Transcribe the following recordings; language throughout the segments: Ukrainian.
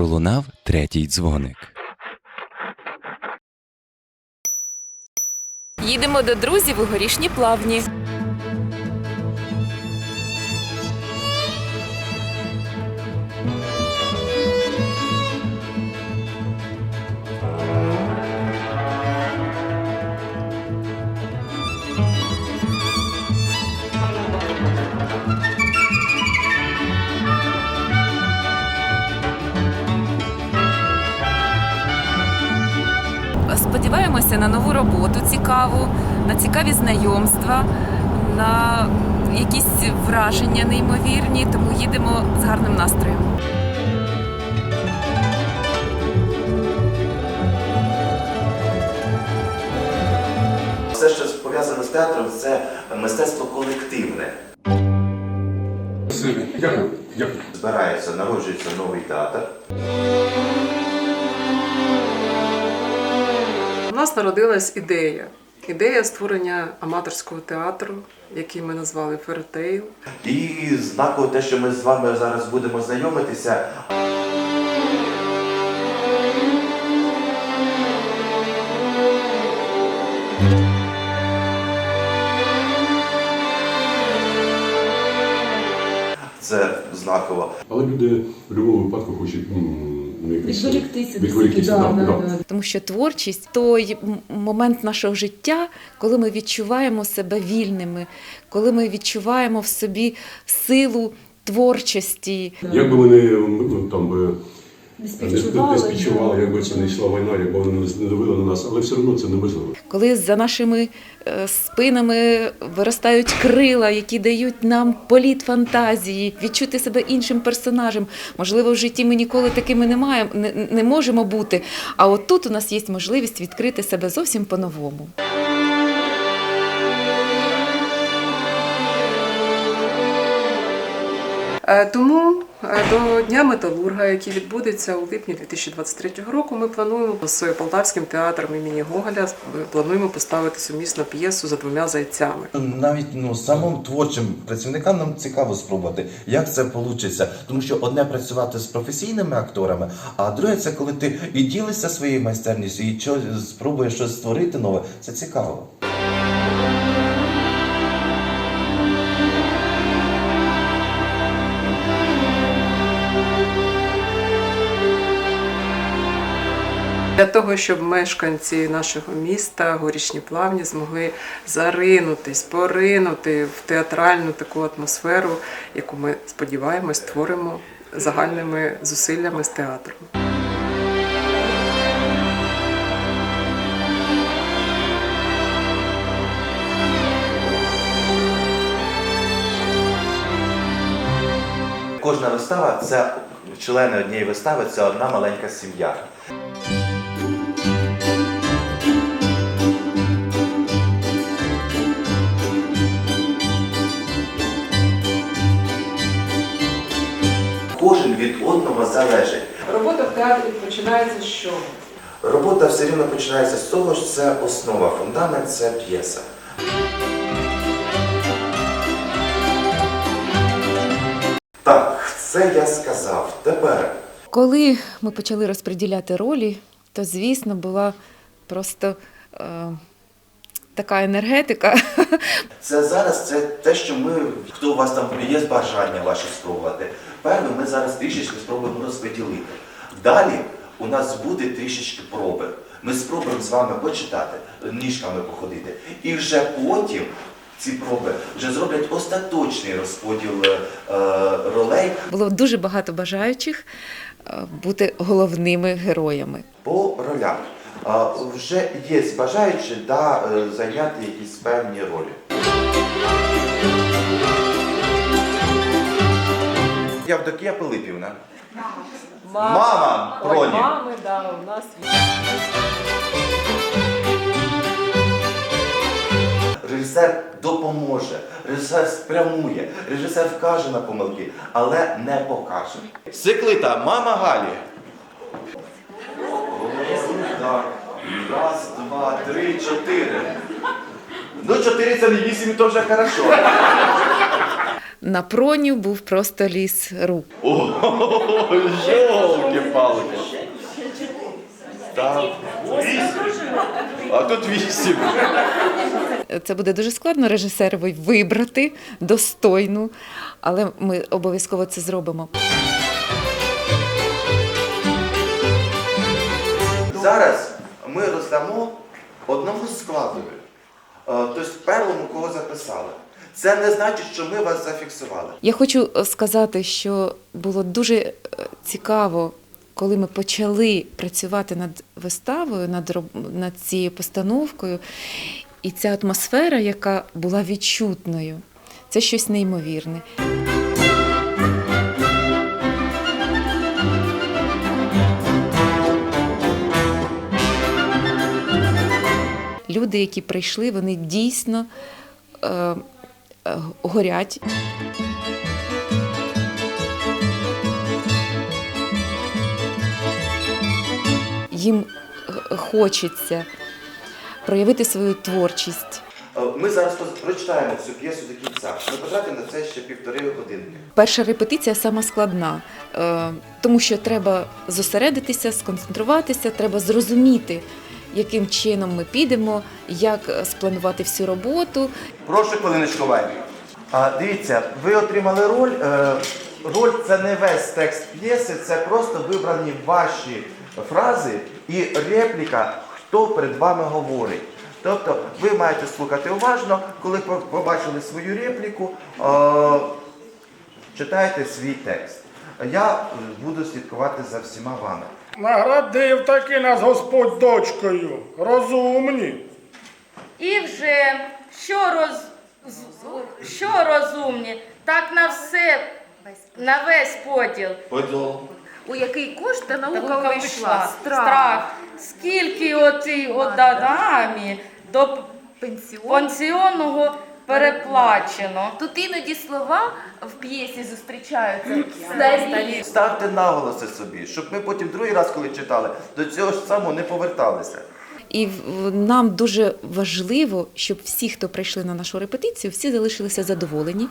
пролунав третій дзвоник. Їдемо до друзів у горішні плавні. Цікаву, на цікаві знайомства, на якісь враження неймовірні, тому їдемо з гарним настроєм. Все, що пов'язане з театром, це мистецтво колективне. Дякую, дякую. Збирається, народжується новий театр. Нас народилась ідея. Ідея створення аматорського театру, який ми назвали Фертейл. І знаково те, що ми з вами зараз будемо знайомитися. Це знаково. Але люди в будь-якому випадку хочуть ну, якось, Відволіктися відволіктися, да, да, да. Тому що творчість той момент нашого життя, коли ми відчуваємо себе вільними, коли ми відчуваємо в собі силу творчості. Як би ми не ну, там би Не не, співчували. не співчували, якби це не йшла війна, якби вона не давила на нас, але все одно це неможливо. коли за нашими е, спинами виростають крила, які дають нам політ фантазії, відчути себе іншим персонажем. Можливо, в житті ми ніколи такими не маємо, не, не можемо бути. А от тут у нас є можливість відкрити себе зовсім по-новому. Е, Тому до Дня металурга, який відбудеться у липні 2023 року, ми плануємо з Полтавським театром імені Гоголя плануємо поставити сумісну п'єсу за двома зайцями. Навіть ну самим творчим працівникам нам цікаво спробувати, як це вийде. Тому що одне працювати з професійними акторами, а друге це коли ти і ділишся своєю майстерністю, і спробуєш щось створити нове. Це цікаво. Для того, щоб мешканці нашого міста, горішні плавні, змогли заринутись, поринути в театральну таку атмосферу, яку ми сподіваємось створимо загальними зусиллями з театром. Кожна вистава це члени однієї вистави, це одна маленька сім'я. Від одного залежить. Робота в театрі починається з чого? Робота все рівно починається з того, що це основа, фундамент це п'єса. Так, це я сказав. Тепер Коли ми почали розподіляти ролі, то звісно була просто е, така енергетика. Це зараз це те, що ми, хто у вас там є бажання ваше спробувати. Певно, ми зараз трішечки спробуємо розподілити. Далі у нас буде трішечки проби. Ми спробуємо з вами почитати, ніжками походити. І вже потім ці проби вже зроблять остаточний розподіл е, е, ролей Було дуже багато бажаючих е, бути головними героями. по ролях. Вже є бажаючі да, е, зайняти якісь певні ролі. Явдокія Пилипівна. Мама Проні. мами, да, у нас Режисер допоможе, режисер спрямує, режисер вкаже на помилки, але не покаже. Сиклита, мама Галі. Так. Раз, два, три, чотири. Ну, чотири це не вісім, то вже хорошо. На проню був просто ліс рук. Йолки-палки. Так. А тут вісім. Це буде дуже складно режисерові вибрати достойну, але ми обов'язково це зробимо. Зараз ми роздамо одному складові. Е, Тобто першому, кого записали. Це не значить, що ми вас зафіксували. Я хочу е, сказати, що було дуже е, цікаво, коли ми почали працювати над виставою, над, над цією постановкою, і ця атмосфера, яка була відчутною, це щось неймовірне. Люди, які прийшли, вони дійсно е, е, горять. Їм е, хочеться проявити свою творчість. Е, Ми зараз прочитаємо цю п'єсу до кінця. Ми потратимо на це ще півтори годинки. Перша репетиція сама складна, тому що треба зосередитися, сконцентруватися, треба зрозуміти, яким чином ми підемо, як е, спланувати всю роботу. Прошу хвилиночку, Ваня. А, дивіться, ви отримали роль. Е, роль це не весь текст п'єси, це просто вибрані ваші фрази і репліка, хто перед вами говорить. Тобто ви маєте слухати уважно, коли побачили свою репліку, е, читайте свій текст. Я е, буду слідкувати за всіма вами. Наградив таки нас Господь дочкою. Розумні. І вже що роз... з- що розумні, так на все, на весь поділ. Подол. У який кошт та наука вийшла. Страх. Страх. Скільки оці одадамі до Пенсіон. пенсіонного переплачено. Тут іноді слова в п'єсі зустрічаються старі. Ставте наголоси собі, щоб ми потім другий раз, коли читали, до цього ж самого не поверталися. І нам дуже важливо, щоб всі, хто прийшли на нашу репетицію, всі залишилися задоволені,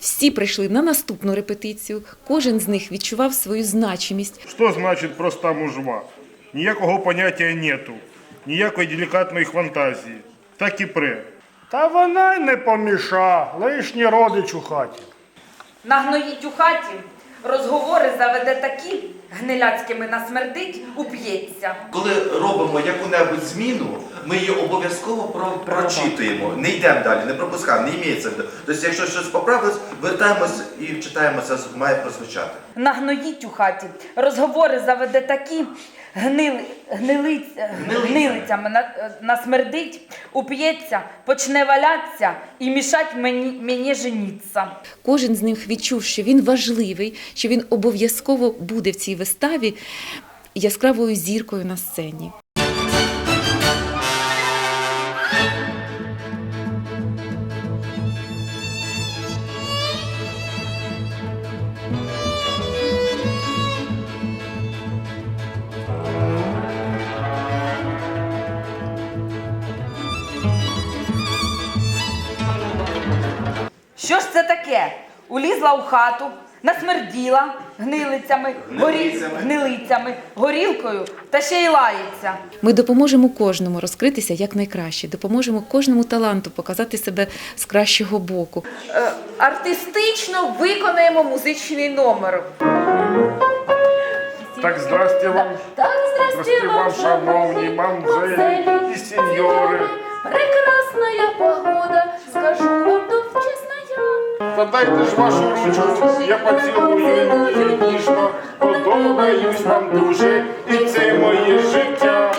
всі прийшли на наступну репетицію, кожен з них відчував свою значимість. Що значить проста мужва? Ніякого поняття нету, ніякої делікатної фантазії. Так і пре. Та вона й не поміша, лишні родич у хаті. Нагноїть у хаті, розговори заведе такі, гниляцькими насмердить, уп'ється. Коли робимо яку-небудь зміну, ми її обов'язково про- прочитуємо. Не йдемо далі, не пропускаємо, не виду. Тобто, якщо щось поправилось, вертаємось і читаємося, має прозвучати. Нагноїть у хаті, розговори заведе такі, гнили, гнилиць, Гнилицями. на- насмердить, уп'ється, почне валятися і мішать мені, мені женіться. Кожен з них відчув, що він важливий, що він обов'язково буде в цій виставі яскравою зіркою на сцені. Це таке? Улізла у хату, насмерділа гнилицями, горі... Гнилицями. гнилицями, горілкою та ще й лається. Ми допоможемо кожному розкритися якнайкраще, допоможемо кожному таланту показати себе з кращого боку. Е, Артистично виконаємо музичний номер. Так здрасте вам, Так, здрасте вам, шановні мамзелі і сеньори. Прекрасная погода, Та дайте ж вашу ручку, я поцілую її ніжно, подобаюсь вам дуже, і це моє життя.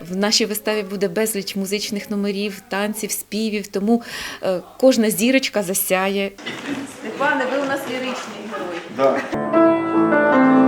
В нашій виставі буде безліч музичних номерів, танців, співів, тому е, кожна зірочка засяє. Степане, ви у нас ліричний герой. Да.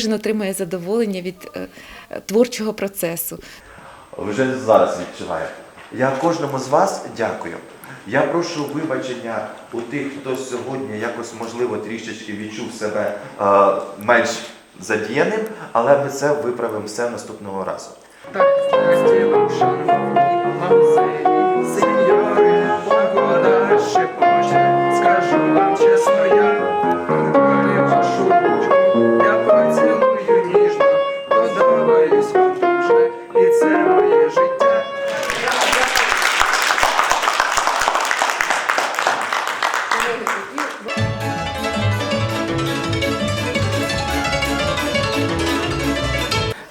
Кожен отримає задоволення від е, творчого процесу. Вже зараз відчуваю. Я кожному з вас дякую. Я прошу вибачення у тих, хто сьогодні якось можливо трішечки відчув себе е, менш задіяним, але ми це виправимо все наступного разу. Так,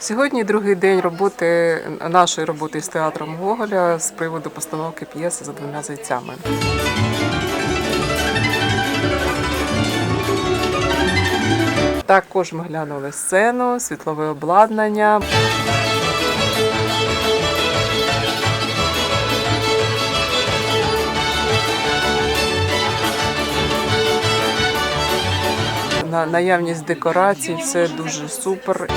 Сьогодні другий день роботи нашої роботи з театром Гоголя з приводу постановки п'єси за двома зайцями. Також ми глянули сцену, світлове обладнання. На наявність декорацій, все дуже супер.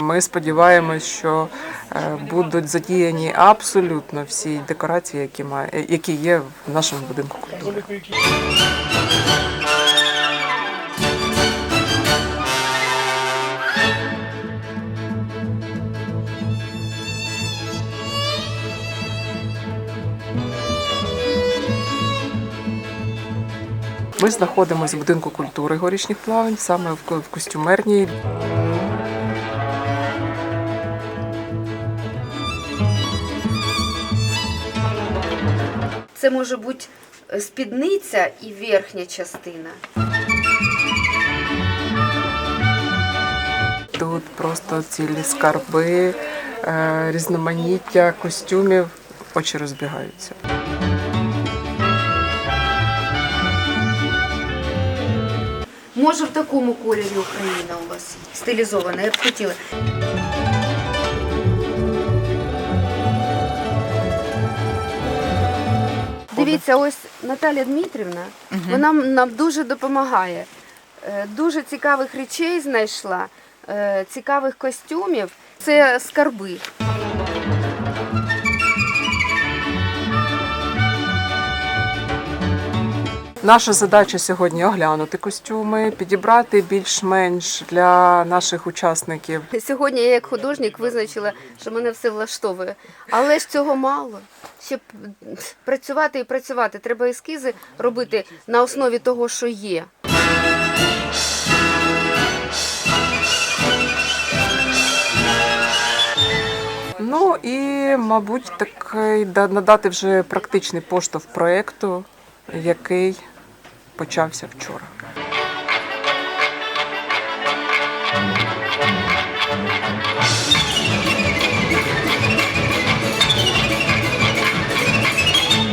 Ми сподіваємось, що е, будуть задіяні абсолютно всі декорації, які має, які є в нашому будинку культури. Ми знаходимося в будинку культури горішніх плавань, саме в костюмерній. Це може бути е, спідниця і верхня частина. Тут просто цілі скарби, е, різноманіття костюмів, очі розбігаються. Може в такому кольорі Україна у вас стилізована, я б хотіла. Дивіться, ось Наталя Дмитрівна, вона нам дуже допомагає. Е, Дуже цікавих речей знайшла, е, цікавих костюмів. Це скарби. Наша задача сьогодні оглянути костюми, підібрати більш-менш для наших учасників Сьогодні я як художник визначила, що мене все влаштовує. Але ж цього мало. Щоб працювати і працювати, треба ескізи робити на основі того, що є. Ну і, мабуть, да- надати вже практичний поштовх проєкту, який почався вчора.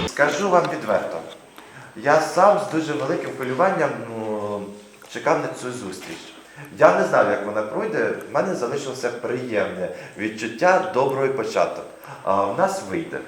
Скажу вам відверто, я сам з дуже великим хвилюванням ну, чекав на цю зустріч. Я не знав, як вона пройде. В мене залишилося приємне відчуття добрий початок. А в нас вийде.